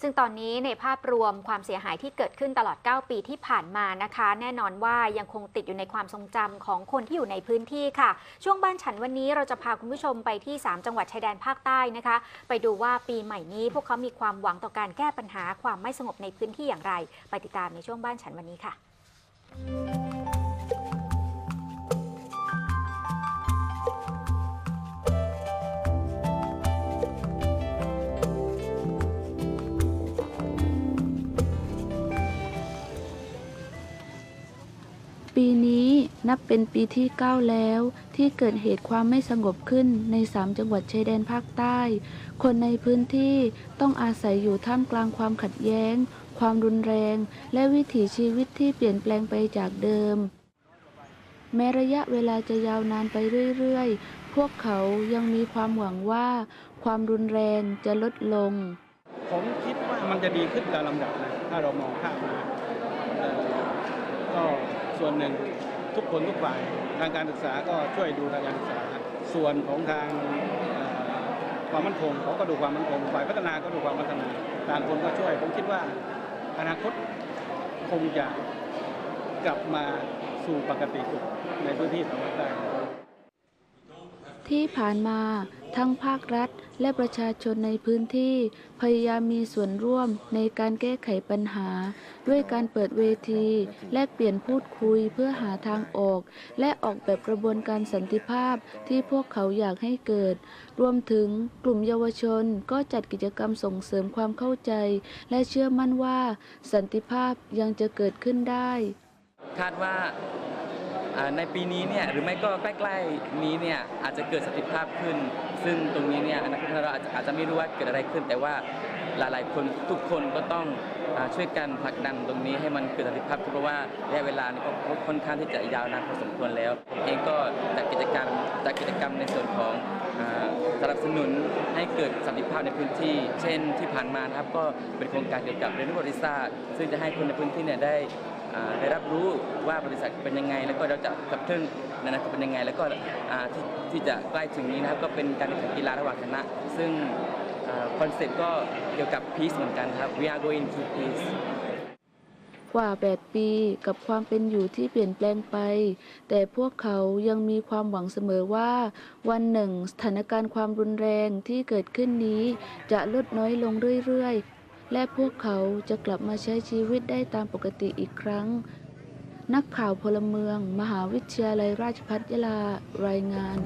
ซึ่งตอนนี้ในภาพรวมความเสียหายที่เกิดขึ้นตลอด 9 ปีที่ผ่านมานะคะ แน่นอนว่ายังคงติดอยู่ในความทรงจำของคนที่อยู่ในพื้นที่ค่ะ ช่วงบ้านฉันวันนี้เราจะพาคุณผู้ชมไปที่ 3 จังหวัดชายแดนภาคใต้นะคะ ไปดูว่าปีใหม่นี้พวกเขามีความหวังต่อการแก้ปัญหาความไม่สงบในพื้นที่อย่างไร ไปติดตามในช่วงบ้านฉันวันนี้ค่ะ ปีนี้นับเป็นปีที่ 9 แล้ว ที่เกิดเหตุความไม่สงบขึ้นใน 3 จังหวัดชายแดนภาคใต้ คนในพื้นที่ต้องอาศัยอยู่ท่ามกลางความขัดแย้ง ความรุนแรง และวิถีชีวิตที่เปลี่ยนแปลงไปจากเดิม แม้ระยะเวลาจะยาวนานไปเรื่อยๆ พวกเขายังมีความหวังว่า ความรุนแรงจะลดลง ผมคิดว่ามันจะดีขึ้นตามลำดับนะถ้าเรามองข้ามมาก็ ส่วนหนึ่งทุกคนทุกฝ่ายทางการศึกษาก็ช่วยดูทางการศึกษา ส่วนของทางความมั่นคงเขาก็ดูความมั่นคงฝ่ายพัฒนาก็ดูความพัฒนาต่างคนก็ช่วยผมคิดว่าอนาคตคงจะกลับมาสู่ปกติสุขในพื้นที่สามารถได้ที่ผ่านมา ทั้งภาครัฐและประชาชนในพื้นที่ พยายามมีส่วนร่วมในการแก้ไขปัญหา ด้วยการเปิดเวที แลกเปลี่ยนพูดคุยเพื่อหาทางออก และออกแบบกระบวนการสันติภาพที่พวกเขาอยากให้เกิด รวมถึงกลุ่มเยาวชนก็จัดกิจกรรมส่งเสริมความเข้าใจ และเชื่อมั่นว่า สันติภาพยังจะเกิดขึ้นได้ คาดว่า ในปีนี้เนี่ยหรือไม่ก็ใกล้ๆนี้เนี่ยอาจจะเกิดสติภาพขึ้น ซึ่งตรงนี้เนี่ยเราอาจจะอาจจะไม่รู้ว่าเกิดอะไรขึ้น แต่ว่าหลายๆคนทุกคนก็ต้องอช่วยกันผลักดันตรงนี้ให้มันเกิดสติภาพเพราะว่าระยะเวลานี่ก็ค่อนข้างที่จะยาวนานพอสมควรแล้วผมเองก็จัดกิจกรรมจัดกิจกรรมในส่วนของสนับสนุนให้เกิดสันติภาพในพื้นที่ เช่นที่ผ่านมานะครับก็เป็นโครงการเกี่ยวกับเรียนรู้ประวัติศาซึ่งจะให้คนในพื้นที่เนี่ยได้ ได้รับรู้ว่าบริษัทเป็นยังไง แล้วก็เราจะขับเคลื่อนในอนาคตเป็นยังไง แล้วก็ที่ที่จะใกล้ถึงนี้นะครับก็เป็นการแข่งขันกีฬาระหว่างคณะ ซึ่งคอนเซ็ปต์ก็เกี่ยวกับ peace เหมือนกันครับ we are going to peace กว่า 8 ปีกับความเป็นอยู่ที่เปลี่ยนแปลงไป แต่พวกเขายังมีความหวังเสมอว่า วันหนึ่งสถานการณ์ความรุนแรงที่เกิดขึ้นนี้จะลดน้อยลงเรื่อยๆ และพวกเขาจะกลับมาใช้ชีวิตได้ตามปกติอีกครั้ง นักข่าวพลเมือง มหาวิทยาลัยราชภัฏยะลารายงาน